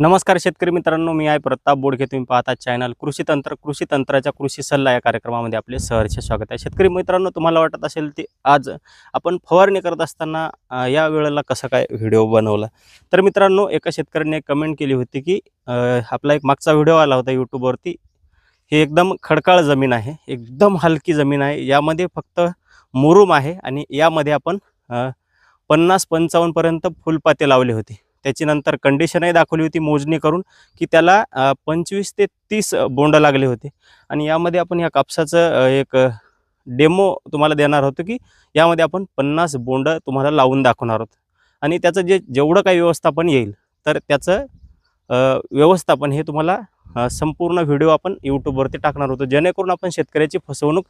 नमस्कार शेतकरी मित्रांनो मी आहे प्रताप बोडके तुम्ही पाहता चॅनल कृषी तंत्र. कृषी तंत्राच्या कृषी सल्ला या कार्यक्रमामध्ये आपले सहर्ष स्वागत आहे. शेतकरी मित्रांनो तुम्हाला वाटत असेल ते आज आपण फवारणी करत असताना या वेळेला कसा काय व्हिडिओ बनवला? तर मित्रांनो एका शेतकऱ्याने कमेंट केली होती की आपला एक मागचा व्हिडिओ आला होता यूट्यूबवरती ही एकदम खडकाळ जमीन आहे एकदम हलकी जमीन आहे. यामध्ये फक्त मुरुम आहे आणि यामध्ये आपण पन्नास पंचावन्नपर्यंत फुलपाते लावले होते. त्याची नंतर कंडिशनही दाखवली होती मोजणी करून की त्याला पंचवीस ते तीस बोंड लागले होते. आणि यामध्ये आपण या कापसाचं एक डेमो तुम्हाला देणार होतो की यामध्ये आपण पन्नास बोंड तुम्हाला लावून दाखवणार आहोत. आणि त्याचं जे जेवढं काही व्यवस्थापन येईल तर त्याचं व्यवस्थापन हे तुम्हाला संपूर्ण व्हिडिओ आपण यूट्यूबवरती टाकणार होतो. जेणेकरून आपण शेतकऱ्याची फसवणूक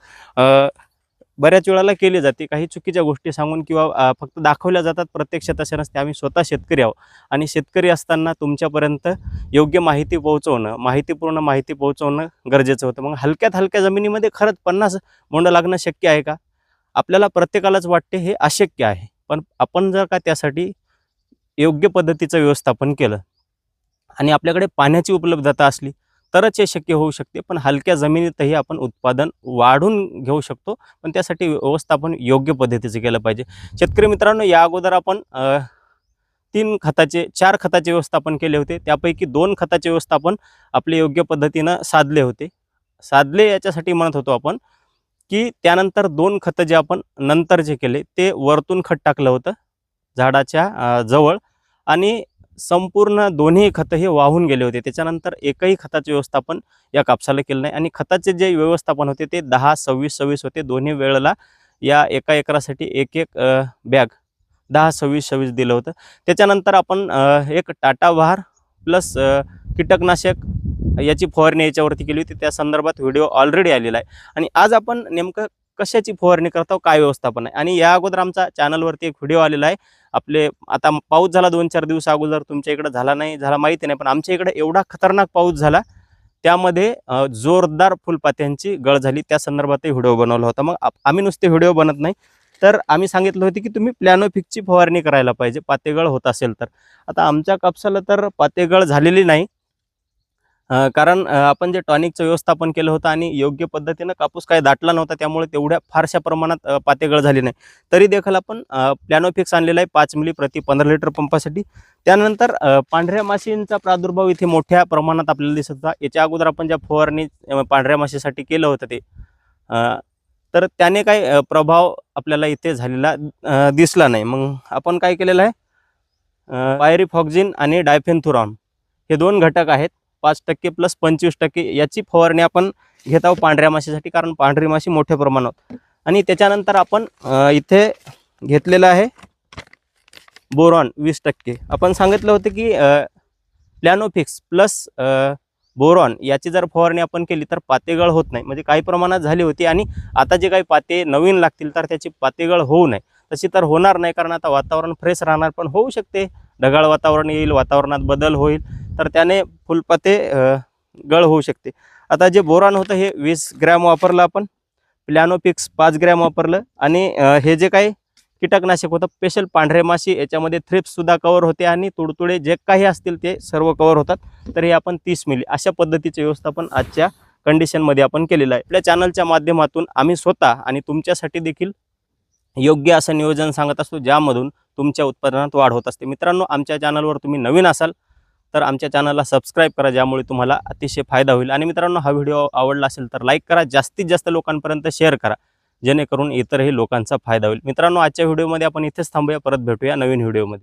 बऱ्याच वेळेला केली जाते. काही चुकीच्या गोष्टी सांगून किंवा फक्त दाखवल्या जातात प्रत्यक्षात अशा नसते. आम्ही स्वतः शेतकरी आहोत. आणि शेतकरी असताना तुमच्यापर्यंत योग्य माहिती पोहोचवणं माहितीपूर्ण माहिती पोहोचवणं गरजेचं होतं. मग हलक्यात हलक्या जमिनीमध्ये खरंच पन्नास बोंड लागणं शक्य आहे का? आपल्याला प्रत्येकालाच वाटते हे अशक्य आहे. पण आपण जर का त्यासाठी योग्य पद्धतीचं व्यवस्थापन केलं आणि आपल्याकडे पाण्याची उपलब्धता असली तरच हे शक्य होऊ शकते. पण हलक्या जमिनीतही आपण उत्पादन वाढून घेऊ शकतो. पण त्यासाठी व्यवस्थापन योग्य पद्धतीचं केलं पाहिजे. शेतकरी मित्रांनो या अगोदर आपण तीन खताचे चार खताचे व्यवस्थापन केले होते. त्यापैकी दोन खताचे व्यवस्थापन आपले योग्य पद्धतीनं साधले होते. साधले याच्यासाठी म्हणत होतो आपण की त्यानंतर दोन खतं जे आपण नंतर जे केले ते वरतून खत टाकलं होतं झाडाच्या जवळ. आणि संपूर्ण दोन्ही खतं हे वाहून गेले होते. त्याच्यानंतर एकही खताचे व्यवस्थापन या कापसाला केलं नाही. आणि खताचे जे व्यवस्थापन होते ते दहा सव्वीस सव्वीस होते. दोन्ही वेळेला या एका एकरासाठी एक एक बॅग दहा सव्वीस सव्वीस दिलं होतं. त्याच्यानंतर आपण एक टाटा बहार प्लस कीटकनाशक याची फवारणी याच्यावरती केली होती. त्या संदर्भात व्हिडिओ ऑलरेडी आलेला आहे. आणि आज आपण नेमकं कशाची फवारणी करतो हो, काय व्यवस्थापन आहे? आणि या अगोदर आमचा चॅनलवरती एक व्हिडिओ आलेला आहे. आपले आता पाऊस झाला दोन चार दिवस अगोदर तुमच्या इकडं झाला नाही झाला माहिती नाही पण आमच्या इकडे एवढा खतरनाक पाऊस झाला त्यामध्ये जोरदार फुलपात्यांची गळ झाली. त्या संदर्भातही व्हिडिओ बनवला होता. मग आम्ही नुसते व्हिडिओ बनत नाही. तर आम्ही सांगितलं होतं की तुम्ही प्लॅनोफिकची फवारणी करायला पाहिजे. पातेगळ होत असेल तर. आता आमच्या कापसाला तर पातेगळ झालेली नाही. कारण आपण जे टॉनिकचं व्यवस्थापन केलं होतं आणि योग्य पद्धतीनं कापूस काय दाटला नव्हता त्यामुळे तेवढ्या फारशा प्रमाणात पातेगळ झाली नाही. तरी देखील आपण प्लॅनोफिक्स आणलेला आहे पाच मिली प्रति पंधरा लिटर पंपासाठी. त्यानंतर पांढऱ्या माशींचा प्रादुर्भाव इथे मोठ्या प्रमाणात आपल्याला दिसत होता. याच्या अगोदर आपण ज्या फवारणी पांढऱ्या माशीसाठी केलं होतं ते तर त्याने काही प्रभाव आपल्याला इथे झालेला दिसला नाही. मग आपण काय केलेलं आहे? पायरीफॉक्झिन आणि डायफेन्थुरॉन हे दोन घटक आहेत. पाच टक्के प्लस पंचवीस टक्के याची फवारणी आपण घेत आहोत पांढऱ्या माशीसाठी कारण पांढरी माशी मोठ्या प्रमाणात. आणि त्याच्यानंतर आपण इथे घेतलेलं आहे बोरॉन वीस टक्के. आपण सांगितलं होतं की प्लॅनोफिक्स प्लस बोरॉन याची जर फवारणी आपण केली तर पातेगळ होत नाही. म्हणजे काही प्रमाणात झाली होती आणि आता जे काही पाते नवीन लागतील तर त्याची पातेगळ होऊ नये. तशी तर होणार नाही कारण आता वातावरण फ्रेश राहणार पण होऊ शकते. ढगाळ वातावरण येईल वातावरणात बदल होईल. तर त्याने फुलपाते गळ होऊ शकते. आता जे बोरान होतं हे वीस ग्रॅम वापरलं आपण. प्लॅनोपिक्स पाच ग्रॅम वापरलं. आणि हे जे काही कीटकनाशक होतं स्पेशल पांढरे माशी याच्यामध्ये थ्रिप्ससुद्धा कवर होते आणि तुडतुडे जे काही असतील ते सर्व कवर होतात. तर हे आपण तीस मिली. अशा पद्धतीचे व्यवस्थापन आजच्या कंडिशनमध्ये आपण केलेलं आहे. आपल्या चॅनलच्या माध्यमातून आम्ही स्वतः आणि तुमच्यासाठी देखील योग्य असं नियोजन सांगत असतो ज्यामधून तुमच्या उत्पादनात वाढ होत असते. मित्रांनो आमच्या चॅनलवर तुम्ही नवीन असाल तर आमच्या चॅनलला सबस्क्राईब करा ज्यामुळे तुम्हाला अतिशय फायदा होईल. आणि मित्रांनो हा व्हिडिओ आवडला असेल तर लाईक करा जास्तीत जास्त लोकांपर्यंत शेअर करा जेणेकरून इतरही लोकांचा फायदा होईल. मित्रांनो आजच्या व्हिडिओमध्ये आपण इथेच थांबूया परत भेटूया नवीन व्हिडिओमध्ये.